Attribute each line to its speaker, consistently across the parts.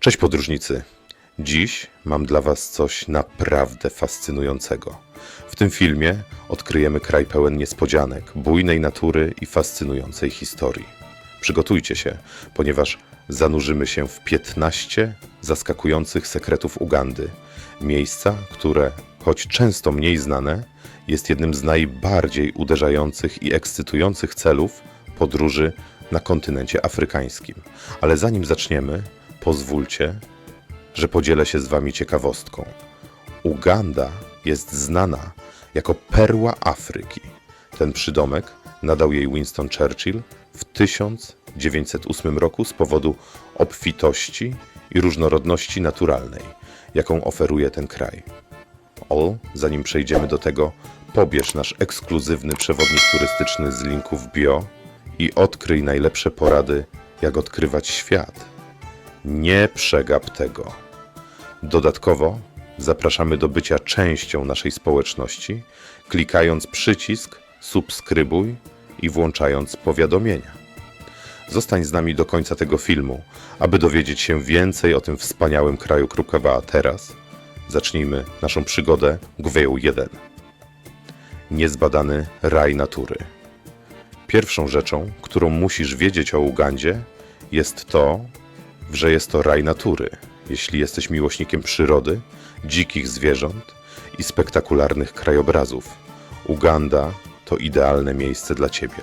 Speaker 1: Cześć podróżnicy. Dziś mam dla Was coś naprawdę fascynującego. W tym filmie odkryjemy kraj pełen niespodzianek, bujnej natury i fascynującej historii. Przygotujcie się, ponieważ zanurzymy się w 15 zaskakujących sekretów Ugandy. Miejsca, które, choć często mniej znane, jest jednym z najbardziej uderzających i ekscytujących celów podróży na kontynencie afrykańskim. Ale zanim zaczniemy, pozwólcie, że podzielę się z Wami ciekawostką. Uganda jest znana jako perła Afryki. Ten przydomek nadał jej Winston Churchill w 1908 roku z powodu obfitości i różnorodności naturalnej, jaką oferuje ten kraj. O, zanim przejdziemy do tego, pobierz nasz ekskluzywny przewodnik turystyczny z linków bio i odkryj najlepsze porady, jak odkrywać świat. Nie przegap tego. Dodatkowo zapraszamy do bycia częścią naszej społeczności, klikając przycisk subskrybuj i włączając powiadomienia. Zostań z nami do końca tego filmu, aby dowiedzieć się więcej o tym wspaniałym kraju Krukowa. A teraz zacznijmy naszą przygodę Gweł 1. Niezbadany raj natury. Pierwszą rzeczą, którą musisz wiedzieć o Ugandzie, jest to, że jest to raj natury. Jeśli jesteś miłośnikiem przyrody, dzikich zwierząt i spektakularnych krajobrazów, Uganda to idealne miejsce dla ciebie.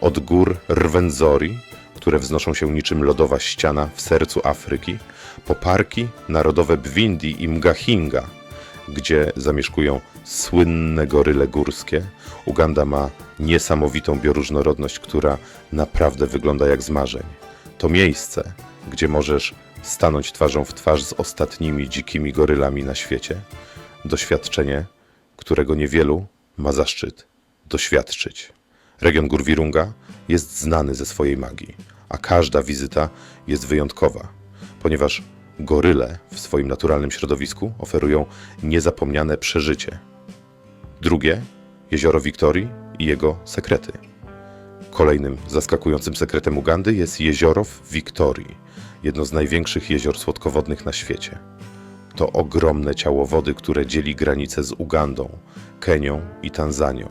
Speaker 1: Od gór Rwenzori, które wznoszą się niczym lodowa ściana w sercu Afryki, po parki narodowe Bwindi i Mgahinga, gdzie zamieszkują słynne goryle górskie, Uganda ma niesamowitą bioróżnorodność, która naprawdę wygląda jak z marzeń. To miejsce, gdzie możesz stanąć twarzą w twarz z ostatnimi dzikimi gorylami na świecie. Doświadczenie, którego niewielu ma zaszczyt doświadczyć. Region Gór Wirunga jest znany ze swojej magii, a każda wizyta jest wyjątkowa, ponieważ goryle w swoim naturalnym środowisku oferują niezapomniane przeżycie. Drugie, jezioro Wiktorii i jego sekrety. Kolejnym zaskakującym sekretem Ugandy jest jezioro w Wiktorii, jedno z największych jezior słodkowodnych na świecie. To ogromne ciało wody, które dzieli granice z Ugandą, Kenią i Tanzanią.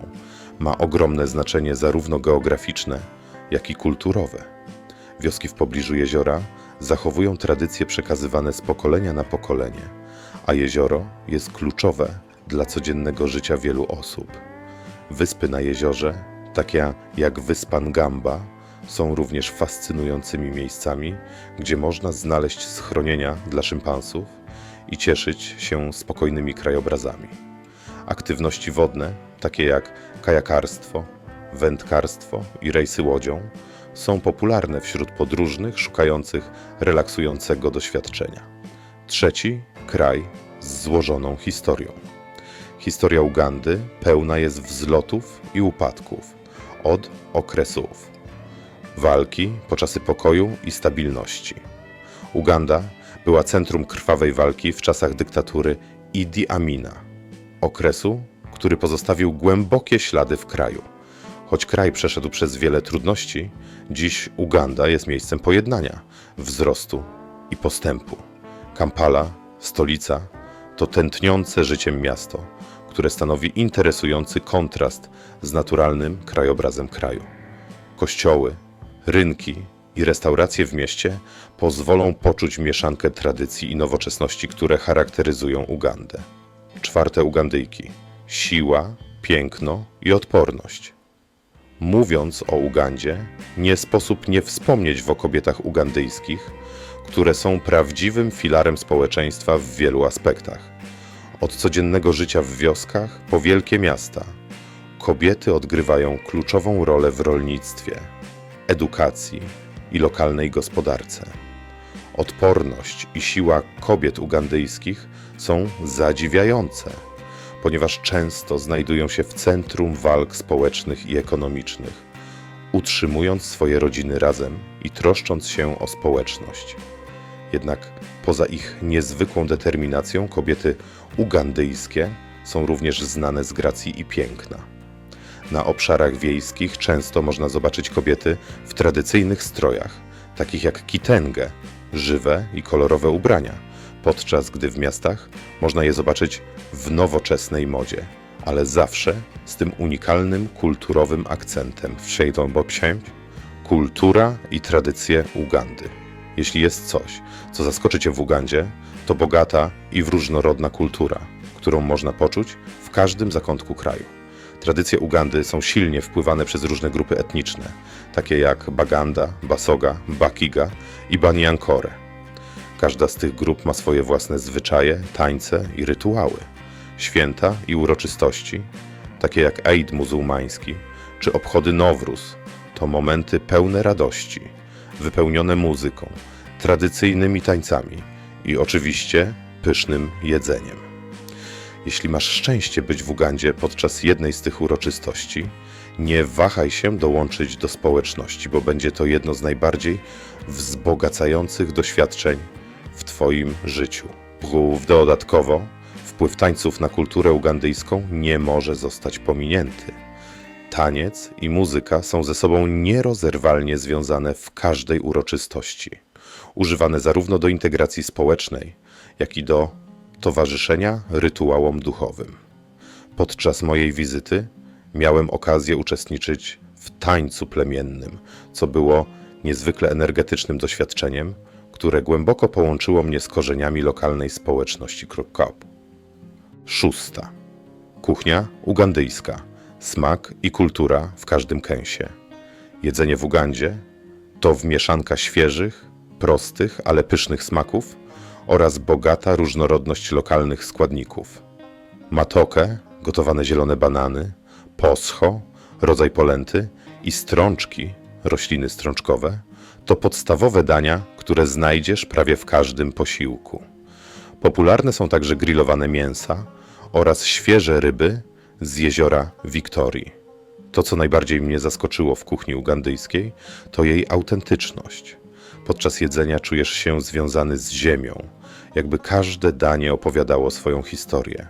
Speaker 1: Ma ogromne znaczenie zarówno geograficzne, jak i kulturowe. Wioski w pobliżu jeziora zachowują tradycje przekazywane z pokolenia na pokolenie, a jezioro jest kluczowe dla codziennego życia wielu osób. Wyspy na jeziorze, takie jak wyspa Ngamba, są również fascynującymi miejscami, gdzie można znaleźć schronienia dla szympansów i cieszyć się spokojnymi krajobrazami. Aktywności wodne, takie jak kajakarstwo, wędkarstwo i rejsy łodzią, są popularne wśród podróżnych szukających relaksującego doświadczenia. Trzeci kraj z złożoną historią. Historia Ugandy pełna jest wzlotów i upadków, od okresów walki po czasy pokoju i stabilności. Uganda była centrum krwawej walki w czasach dyktatury Idi Amina, okresu, który pozostawił głębokie ślady w kraju. Choć kraj przeszedł przez wiele trudności, dziś Uganda jest miejscem pojednania, wzrostu i postępu. Kampala, stolica, to tętniące życiem miasto, które stanowi interesujący kontrast z naturalnym krajobrazem kraju. Kościoły, rynki i restauracje w mieście pozwolą poczuć mieszankę tradycji i nowoczesności, które charakteryzują Ugandę. Czwarte Ugandyjki: siła, piękno i odporność. Mówiąc o Ugandzie, nie sposób nie wspomnieć o kobietach ugandyjskich, które są prawdziwym filarem społeczeństwa w wielu aspektach. Od codziennego życia w wioskach po wielkie miasta, kobiety odgrywają kluczową rolę w rolnictwie, edukacji i lokalnej gospodarce. Odporność i siła kobiet ugandyjskich są zadziwiające, ponieważ często znajdują się w centrum walk społecznych i ekonomicznych, utrzymując swoje rodziny razem i troszcząc się o społeczność. Jednak poza ich niezwykłą determinacją, kobiety ugandyjskie są również znane z gracji i piękna. Na obszarach wiejskich często można zobaczyć kobiety w tradycyjnych strojach, takich jak kitenge, żywe i kolorowe ubrania, podczas gdy w miastach można je zobaczyć w nowoczesnej modzie, ale zawsze z tym unikalnym kulturowym akcentem w Shadon Bobsięć kultura i tradycje Ugandy. Jeśli jest coś, co zaskoczy Cię w Ugandzie, to bogata i różnorodna kultura, którą można poczuć w każdym zakątku kraju. Tradycje Ugandy są silnie wpływane przez różne grupy etniczne, takie jak Baganda, Basoga, Bakiga i Banyankore. Każda z tych grup ma swoje własne zwyczaje, tańce i rytuały, święta i uroczystości, takie jak Eid muzułmański czy obchody Nowruz. To momenty pełne radości, wypełnione muzyką, tradycyjnymi tańcami i oczywiście pysznym jedzeniem. Jeśli masz szczęście być w Ugandzie podczas jednej z tych uroczystości, nie wahaj się dołączyć do społeczności, bo będzie to jedno z najbardziej wzbogacających doświadczeń w Twoim życiu. Dodatkowo, wpływ tańców na kulturę ugandyjską nie może zostać pominięty. Taniec i muzyka są ze sobą nierozerwalnie związane w każdej uroczystości, używane zarówno do integracji społecznej, jak i do towarzyszenia rytuałom duchowym. Podczas mojej wizyty miałem okazję uczestniczyć w tańcu plemiennym, co było niezwykle energetycznym doświadczeniem, które głęboko połączyło mnie z korzeniami lokalnej społeczności Krokop. Szósta. Kuchnia ugandyjska. Smak i kultura w każdym kęsie. Jedzenie w Ugandzie to wmieszanka świeżych, prostych, ale pysznych smaków oraz bogata różnorodność lokalnych składników. Matoke, gotowane zielone banany, poscho, rodzaj polenty i strączki, rośliny strączkowe, to podstawowe dania, które znajdziesz prawie w każdym posiłku. Popularne są także grillowane mięsa oraz świeże ryby z jeziora Wiktorii. To, co najbardziej mnie zaskoczyło w kuchni ugandyjskiej, to jej autentyczność. Podczas jedzenia czujesz się związany z ziemią, jakby każde danie opowiadało swoją historię.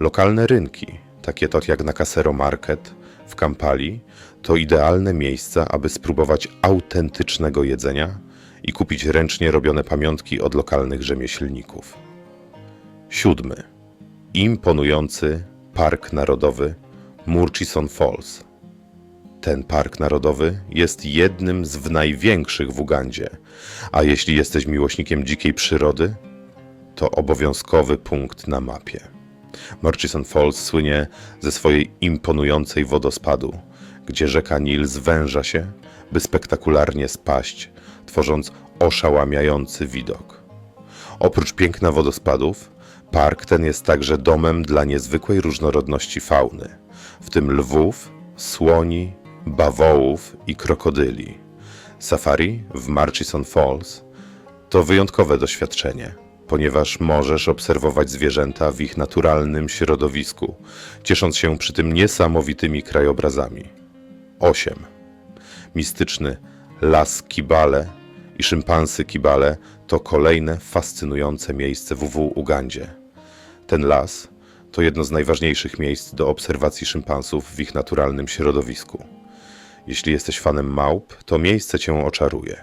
Speaker 1: Lokalne rynki, takie to jak na Casero Market w Kampali, to idealne miejsca, aby spróbować autentycznego jedzenia i kupić ręcznie robione pamiątki od lokalnych rzemieślników. Siódmy. Imponujący Park Narodowy Murchison Falls. Ten park narodowy jest jednym z największych w Ugandzie, a jeśli jesteś miłośnikiem dzikiej przyrody, to obowiązkowy punkt na mapie. Murchison Falls słynie ze swojej imponującej wodospadu, gdzie rzeka Nil zwęża się, by spektakularnie spaść, tworząc oszałamiający widok. Oprócz piękna wodospadów, park ten jest także domem dla niezwykłej różnorodności fauny, w tym lwów, słoni, bawołów i krokodyli. Safari w Murchison Falls to wyjątkowe doświadczenie, ponieważ możesz obserwować zwierzęta w ich naturalnym środowisku, ciesząc się przy tym niesamowitymi krajobrazami. 8. Mistyczny Las Kibale i szympansy Kibale to kolejne fascynujące miejsce w Ugandzie. Ten las to jedno z najważniejszych miejsc do obserwacji szympansów w ich naturalnym środowisku. Jeśli jesteś fanem małp, to miejsce cię oczaruje.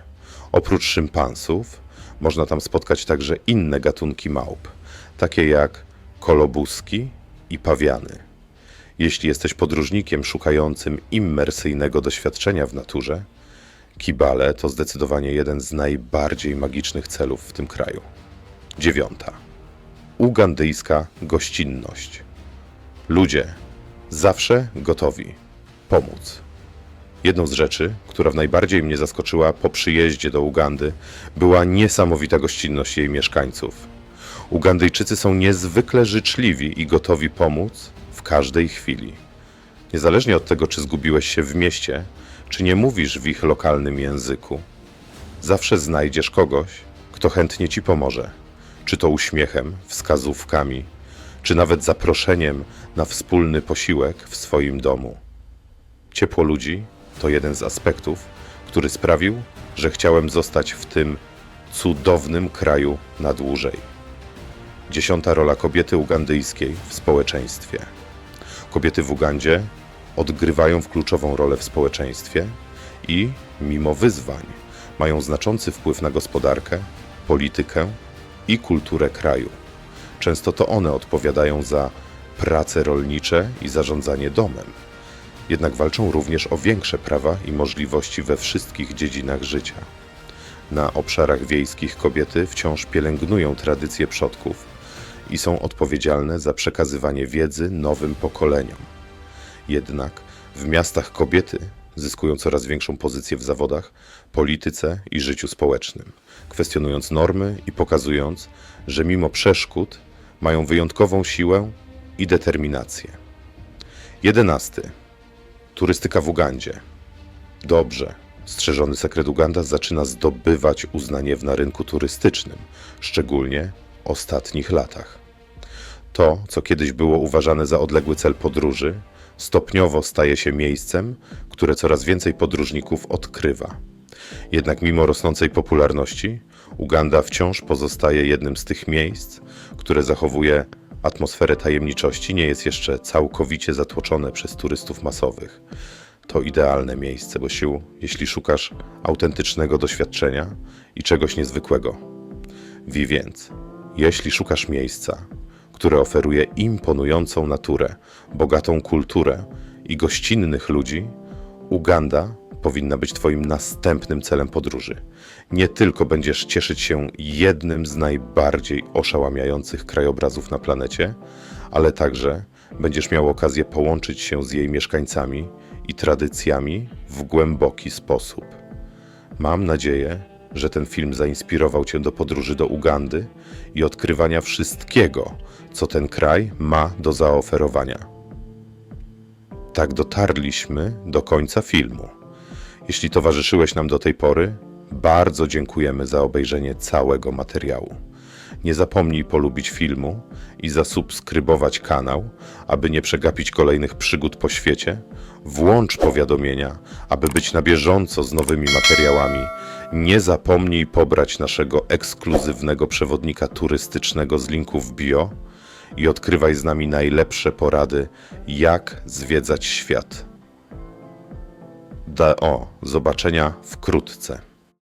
Speaker 1: Oprócz szympansów, można tam spotkać także inne gatunki małp, takie jak kolobuski i pawiany. Jeśli jesteś podróżnikiem szukającym immersyjnego doświadczenia w naturze, Kibale to zdecydowanie jeden z najbardziej magicznych celów w tym kraju. Dziewiąta. Ugandyjska gościnność. Ludzie zawsze gotowi pomóc. Jedną z rzeczy, która najbardziej mnie zaskoczyła po przyjeździe do Ugandy, była niesamowita gościnność jej mieszkańców. Ugandyjczycy są niezwykle życzliwi i gotowi pomóc w każdej chwili. Niezależnie od tego, czy zgubiłeś się w mieście, czy nie mówisz w ich lokalnym języku, zawsze znajdziesz kogoś, kto chętnie ci pomoże. Czy to uśmiechem, wskazówkami, czy nawet zaproszeniem na wspólny posiłek w swoim domu. Ciepło ludzi to jeden z aspektów, który sprawił, że chciałem zostać w tym cudownym kraju na dłużej. Dziesiąta rola kobiety ugandyjskiej w społeczeństwie. Kobiety w Ugandzie odgrywają kluczową rolę w społeczeństwie i, mimo wyzwań, mają znaczący wpływ na gospodarkę, politykę i kulturę kraju. Często to one odpowiadają za prace rolnicze i zarządzanie domem. Jednak walczą również o większe prawa i możliwości we wszystkich dziedzinach życia. Na obszarach wiejskich kobiety wciąż pielęgnują tradycje przodków i są odpowiedzialne za przekazywanie wiedzy nowym pokoleniom. Jednak w miastach kobiety zyskują coraz większą pozycję w zawodach, polityce i życiu społecznym, kwestionując normy i pokazując, że mimo przeszkód mają wyjątkową siłę i determinację. Jedenasty. Turystyka w Ugandzie. Dobrze. Strzeżony sekret Uganda zaczyna zdobywać uznanie na rynku turystycznym, szczególnie w ostatnich latach. To, co kiedyś było uważane za odległy cel podróży, stopniowo staje się miejscem, które coraz więcej podróżników odkrywa. Jednak mimo rosnącej popularności, Uganda wciąż pozostaje jednym z tych miejsc, które zachowuje atmosferę tajemniczości, nie jest jeszcze całkowicie zatłoczone przez turystów masowych. To idealne miejsce, bo sił, jeśli szukasz autentycznego doświadczenia i czegoś niezwykłego. Wie więc, jeśli szukasz miejsca, które oferuje imponującą naturę, bogatą kulturę i gościnnych ludzi, Uganda powinna być Twoim następnym celem podróży. Nie tylko będziesz cieszyć się jednym z najbardziej oszałamiających krajobrazów na planecie, ale także będziesz miał okazję połączyć się z jej mieszkańcami i tradycjami w głęboki sposób. Mam nadzieję, że ten film zainspirował Cię do podróży do Ugandy i odkrywania wszystkiego, co ten kraj ma do zaoferowania. Tak dotarliśmy do końca filmu. Jeśli towarzyszyłeś nam do tej pory, bardzo dziękujemy za obejrzenie całego materiału. Nie zapomnij polubić filmu i zasubskrybować kanał, aby nie przegapić kolejnych przygód po świecie. Włącz powiadomienia, aby być na bieżąco z nowymi materiałami. Nie zapomnij pobrać naszego ekskluzywnego przewodnika turystycznego z linku w bio i odkrywaj z nami najlepsze porady, jak zwiedzać świat. Do zobaczenia wkrótce.